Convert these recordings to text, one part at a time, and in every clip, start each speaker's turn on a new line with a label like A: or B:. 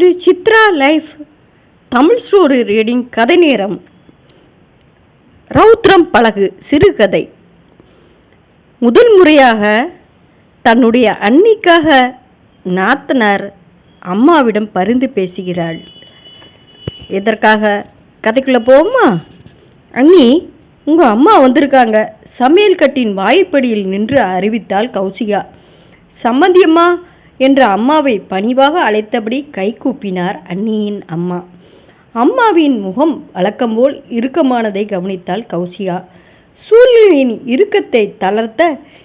A: இது Chitra life. Tamil story reading கதை நேரம். ரௌத்ரம் பழகு சிறுகதை முதல் முறையாக தன்னுடைய அன்னிக்காக நாத்தனார் அம்மாவிடம் பரிந்து பேசுகிறாள். எதற்காக? கதைக்குள்ள போவோமா? அண்ணி உங்க அம்மா வந்திருக்காங்க. சமையல் கட்டின் வாய்ப்படியில் நின்று அறிவித்தாள் கௌசிகா. சம்மந்தியம்மா என்ற அம்மாவை பணிவாக அழைத்தபடி கைகூப்பினார் அண்ணியின் அம்மா. அம்மாவின் முகம் வழக்கம்போல் இறுக்கமானதை கவனித்தாள் கௌசிகா. சூழ்நிலையின் இறுக்கத்தை தளர்த்த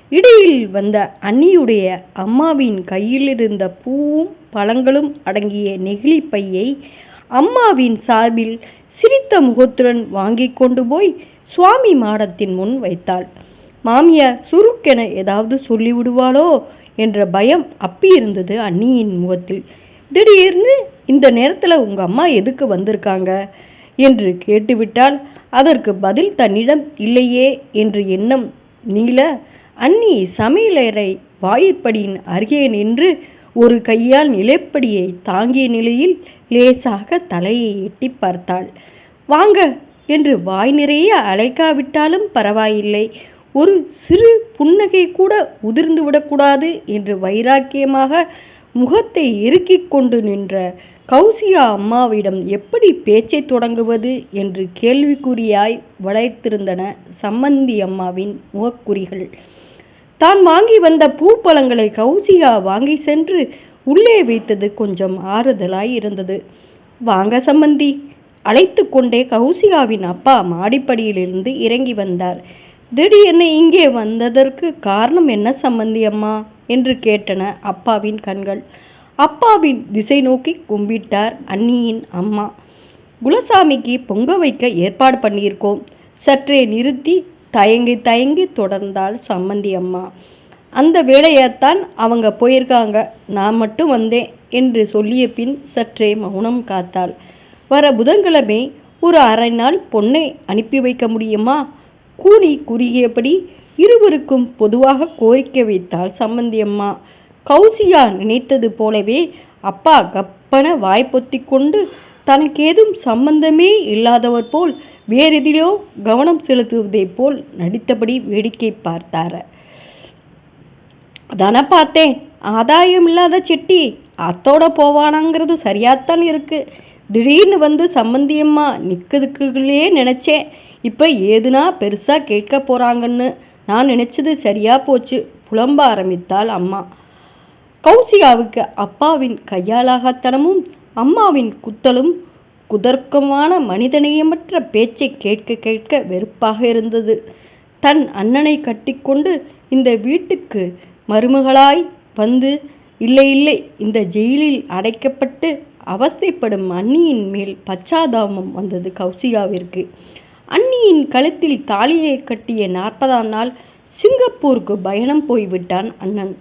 A: இடையில் வந்த அண்ணியுடைய அம்மாவின் கையிலிருந்த பூவும் பழங்களும் அடங்கிய நெகிழி பையை அம்மாவின் சார்பில் சிரித்த முகத்துடன் வாங்கிக் கொண்டு போய் சுவாமி மாடத்தின் முன் வைத்தாள். மாமியார் சுருக்கென ஏதாவது சொல்லிவிடுவாளோ என்ற பயம் அப்பியிருந்தது அண்ணியின் முகத்தில். திடீர்னு இந்த நேரத்தில் உங்க அம்மா எதுக்கு வந்திருக்காங்க? என்று கேட்டுவிட்டால் அதற்கு பதில் தன்னிடம் இல்லையே என்று எண்ணம் நீள அண்ணி சமையலறை வாயிற்படியின் அருகே நின்று ஒரு கையால் நிலைப்படியை தாங்கிய நிலையில் லேசாக தலையை எட்டி பார்த்தாள். வாங்க என்று வாய் நிறைய அழைக்காவிட்டாலும் பரவாயில்லை. ஒரு சிறு புன்னகை கூட உதிர்ந்து விடக்கூடாது என்று வைராக்கியமாக முகத்தை இறுக்கிக் கொண்டு நின்ற கௌசியா அம்மாவிடம் எப்படி பேச்சை தொடங்குவது என்று கேள்விக்குறியாய் வளைத்திருந்தன சம்மந்தி அம்மாவின் முகக்குறிகள். தான் வாங்கி வந்த பூப்பழங்களை கௌசியா வாங்கி சென்று உள்ளே வைத்தது கொஞ்சம் ஆறுதலாய் இருந்தது. வாங்க சம்மந்தி அழைத்து கொண்டே கௌசிகாவின் அப்பா மாடிப்படியிலிருந்து இறங்கி வந்தார். திடீர்னு இங்கே வந்ததற்கு காரணம் என்ன சம்பந்தி அம்மா? என்று கேட்டன அப்பாவின் கண்கள். அப்பாவின் திசை நோக்கி கும்பிட்டார் அண்ணியின் அம்மா. குலசாமிக்கு பொங்க வைக்க ஏற்பாடு பண்ணியிருக்கோம். சற்றே நிறுத்தி தயங்கி தயங்கி தொடர்ந்தாள் சம்மந்தி அம்மா. அந்த வேலையைத்தான் அவங்க போயிருக்காங்க. நான் மட்டும் வந்தேன் என்று சொல்லிய பின் சற்றே மௌனம் காத்தாள். வர புதன்கிழமை ஒரு அரை நாள் பொண்ணை அனுப்பி வைக்க முடியுமா? கூனி குறுகியபடி இருவருக்கும் பொதுவாக கோரிக்கை வைத்தாள் சம்பந்தி அம்மா கௌசியா நினைத்தது போலவே அப்பா கப்பன வாய்ப்பொத்தி கொண்டு தனக்கேதும் சம்பந்தமே இல்லாதவர் போல் வேறெதிலோ கவனம் செலுத்துவதை போல் நடித்தபடி வேடிக்கை பார்த்தார. தானே பார்த்தேன். ஆதாயம் இல்லாத செட்டி. அத்தோட போவானாங்கிறது சரியாத்தான் இருக்கு. திடீர்னு வந்து சம்பந்தியம்மா நிற்கிறதுக்குள்ளே நினைச்சேன். இப்போ ஏதுனா பெருசாக கேட்க போகிறாங்கன்னு நான் நினச்சது சரியா போச்சு. புலம்ப ஆரம்பித்தாள் அம்மா. கௌசிகாவுக்கு அப்பாவின் கையாலாகத்தனமும் அம்மாவின் குத்தலும் குதர்க்கமான மனிதநேயமற்ற பேச்சை கேட்க கேட்க வெறுப்பாக இருந்தது. தன் அண்ணனை கட்டிக்கொண்டு இந்த வீட்டுக்கு மருமகளாய் வந்து இல்லை இல்லை இந்த ஜெயிலில் அடைக்கப்பட்டு அவசைப்படும் அண்ணியின் மேல் பச்சாதாபம் வந்தது கௌசிகாவிற்கு. அண்ணியின் கழுத்தில் தாலியை கட்டிய நாற்பதாம் நாள் சிங்கப்பூருக்கு பயணம் போய்விட்டான் அண்ணன்.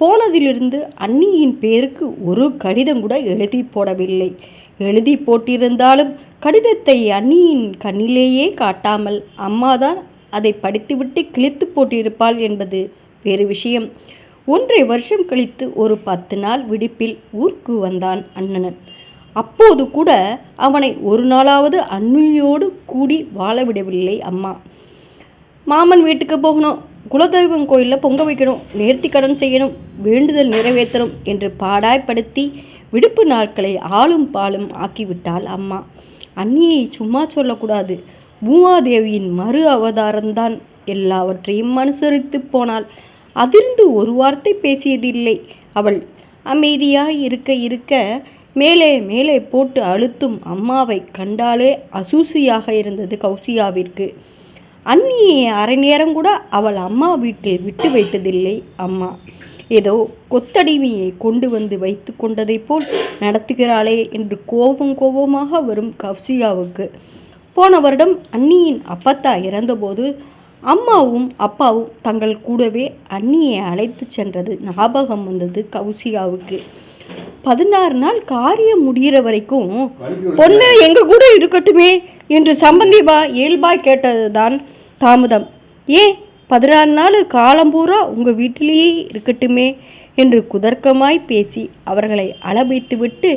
A: போனதிலிருந்து அண்ணியின் பேருக்கு ஒரு கடிதம் கூட எழுதி போடவில்லை. எழுதி போட்டிருந்தாலும் கடிதத்தை அண்ணியின் கண்ணிலேயே காட்டாமல் அம்மாதான் அதை படித்துவிட்டு கிழித்து போட்டிருப்பாள் என்பது வேறு விஷயம். ஒன்றை வருஷம் கழித்து ஒரு பத்து நாள் விடுப்பில் ஊருக்கு வந்தான் அண்ணனன். அப்போது கூட அவனை ஒரு நாளாவது அன்னியோடு கூடி வாழ விடவில்லை அம்மா. மாமன் வீட்டுக்கு போகணும் குலதெய்வம் கோயிலில் பொங்க வைக்கணும் நேர்த்தி கடன் செய்யணும் வேண்டுதல் நிறைவேற்றணும் என்று பாடாய்ப்படுத்தி விடுப்பு நாட்களை ஆளும் பாலும் ஆக்கிவிட்டாள் அம்மா. அண்ணியை சும்மா சொல்லக்கூடாது பூமாதேவியின் மறு அவதாரம்தான் எல்லாவற்றையும் அனுசரித்து போனாள். அதிர்ந்து ஒரு வார்த்தை பேசியதில்லை. அவள் அமைதியாய் இருக்க இருக்க மேலே மேலே போட்டு அழுத்தும் அம்மாவை கண்டாலே அசூசியாக இருந்தது கௌசியாவிற்கு. அண்ணியை அரை நேரம் கூட அவள் அம்மா வீட்டில் விட்டு வைத்ததில்லை அம்மா. ஏதோ கொத்தடிமையை கொண்டு வந்து வைத்து கொண்டதை போல் நடத்துகிறாளே என்று கோபம் கோபமாக வரும் கவ்சியாவுக்கு போன வருடம் அன்னியின் அப்பத்தா இறந்தபோது அம்மாவும் அப்பாவும் தங்கள் கூடவே அன்னியை அழைத்து சென்றது ஞாபகம் வந்தது கௌசியாவுக்கு. பதினாறு நாள் காரியம் முடிகிற வரைக்கும் பொண்ணு எங்க கூட இருக்கட்டுமே என்று சம்பந்திபா இயல்பாய் கேட்டதுதான் தாமதம். ஏன் பதினாறு நாள் காலம் பூரா உங்க வீட்டிலேயே இருக்கட்டுமே என்று குதர்க்கமாய் பேசி அவர்களை அளவைத்துவிட்டு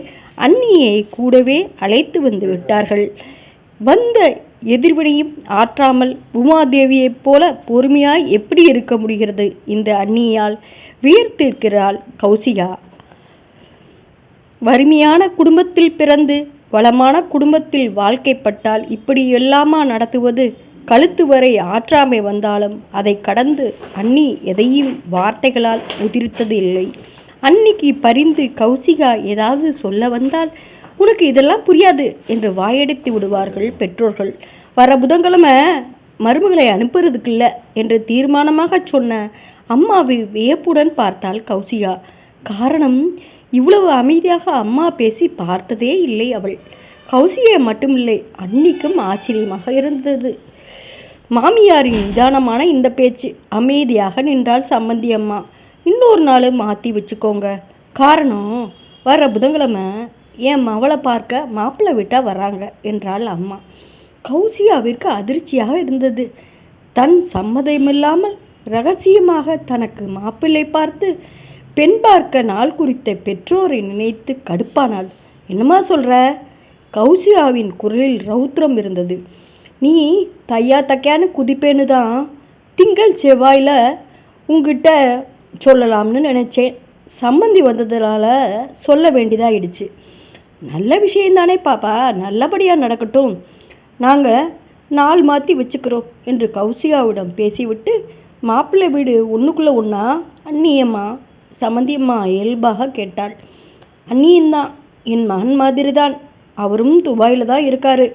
A: அண்ணியை கூடவே அழைத்து வந்து விட்டார்கள். வந்த எதிர்வினையும் ஆற்றாமல் உமாதேவியைப் போல பொறுமையாய் எப்படி இருக்க முடிகிறது? இந்த அண்ணியால் வியர்த்திருக்கிறாள் கௌசிகா. வறுமையான குடும்பத்தில் பிறந்து வளமான குடும்பத்தில் வாழ்க்கைப்பட்டால் இப்படி எல்லாமா நடத்துவது? கழுத்து வரை ஆற்றாமை வந்தாலும் அதை கடந்து அண்ணி எதையும் வார்த்தைகளால் உதிர்த்தது இல்லை. அன்னிக்கு பரிந்து கௌசிகா ஏதாவது சொல்ல வந்தால் உனக்கு இதெல்லாம் புரியாது என்று வாயடித்து விடுவார்கள் பெற்றோர்கள். வர புதன்கிழமை மருமகளை அனுப்புறதுக்கு இல்ல என்று தீர்மானமாக சொன்ன அம்மாவை வியப்புடன் பார்த்தாள் கௌசிகா. காரணம் இவ்வளவு அமைதியாக அம்மா பேசி பார்த்ததே இல்லை அவள். கௌசிகா மட்டுமில்லை அன்னிக்கும் ஆச்சரியமாக இருந்தது. மாமியாரின் நிதானமான இந்த பேச்சு அமைதியாக நின்றாள் சம்மந்தி அம்மா. இன்னொரு நாள் மாத்தி வச்சுக்கோங்க. காரணம் வர புதன்கிழமை என் மவளை பார்க்க மாப்பிள்ளை விட்டா வராங்க என்றாள் அம்மா. கௌசியாவிற்கு அதிர்ச்சியாக இருந்தது. தன் சம்மதமில்லாமல் ரகசியமாக தனக்கு மாப்பிள்ளை பார்த்து பெண் பார்க்க நாள் குறித்த பெற்றோரை நினைத்து கடுப்பானாள். என்னம்மா சொல்ற? கௌசியாவின் குரலில் ரௌத்ரம் இருந்தது. நீ தையா தைக்கான்னு குதிப்பேன்னு தான் திங்கள் செவ்வாயில் உங்ககிட்ட சொல்லலாம்னு நினைச்சேன். சம்மந்தி வந்ததுனால சொல்ல வேண்டியதாயிடுச்சு. நல்ல விஷயந்தானே பாப்பா. நல்லபடியாக நடக்கட்டும். நாங்கள் நாள் மாற்றி வச்சுக்கிறோம் என்று கௌசிகாவிடம் பேசிவிட்டு மாப்பிள்ளை வீடு ஒன்றுக்குள்ளே ஒன்றா அண்ணியம்மா. சமந்தியம்மா இயல்பாக கேட்டாள். அண்ணியன்தான் என் மகன் மாதிரிதான். அவரும் துபாயில் தான் இருக்காரு.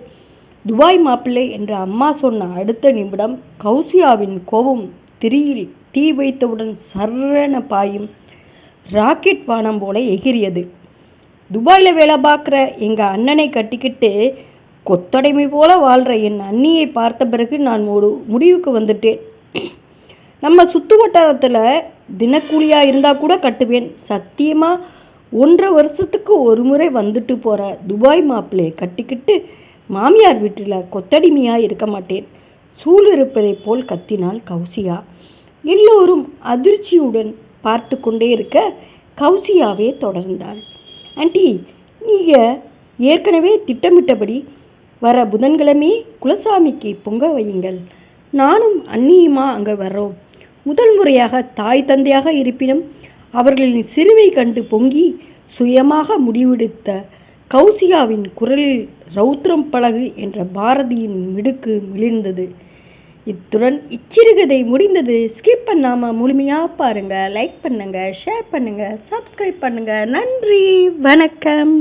A: துபாய் மாப்பிள்ளை என்று அம்மா சொன்ன அடுத்த நிமிடம் கௌசியாவின் கோபம் திரியில் தீ வைத்தவுடன் சரண பாயும் ராக்கெட் வானம் போல எகிரியது துபாயில் வேலை பார்க்குற எங்கள் அண்ணனை கட்டிக்கிட்டு கொத்தடைமை போல வாழ்கிற என் அண்ணியை பார்த்த பிறகு நான் ஒரு முடிவுக்கு வந்துட்டேன். நம்ம சுற்று வட்டாரத்தில் தினக்கூலியாக இருந்தால் கூட கட்டுவேன். சத்தியமாக ஒன்றரை வருஷத்துக்கு ஒரு முறை வந்துட்டு போகிற துபாய் மாப்பிள்ளையை கட்டிக்கிட்டு மாமியார் வீட்டில் கொத்தடிமையாக இருக்க மாட்டேன். சூழ் இருப்பதைப் போல் கத்தினாள் கௌசியா. எல்லோரும் அதிர்ச்சியுடன் பார்த்து கொண்டே இருக்க கௌசியாவே தொடர்ந்தாள். ஆண்டி நீங்கள் ஏற்கனவே திட்டமிட்டபடி வர புதன்கிழமே குலசாமிக்கு பொங்க வையுங்கள். நானும் அண்ணியுமா அங்கே வர்றோம். முதல் முறையாக தாய் தந்தையாக இருப்பினும் அவர்களின் சிறுவை கண்டு பொங்கி சுயமாக முடிவெடுத்த கௌசியாவின் குரலில் ரௌத்ரம் பழகு என்ற பாரதியின் மிடுக்கு மிளிர்ந்தது. இத்துடன் இச்சிறுகதை முடிந்தது. ஸ்கிப் பண்ணாம முழுமையாக பாருங்க. லைக் பண்ணுங்க ஷேர் பண்ணுங்க சப்ஸ்கிரைப் பண்ணுங்க. நன்றி வணக்கம்.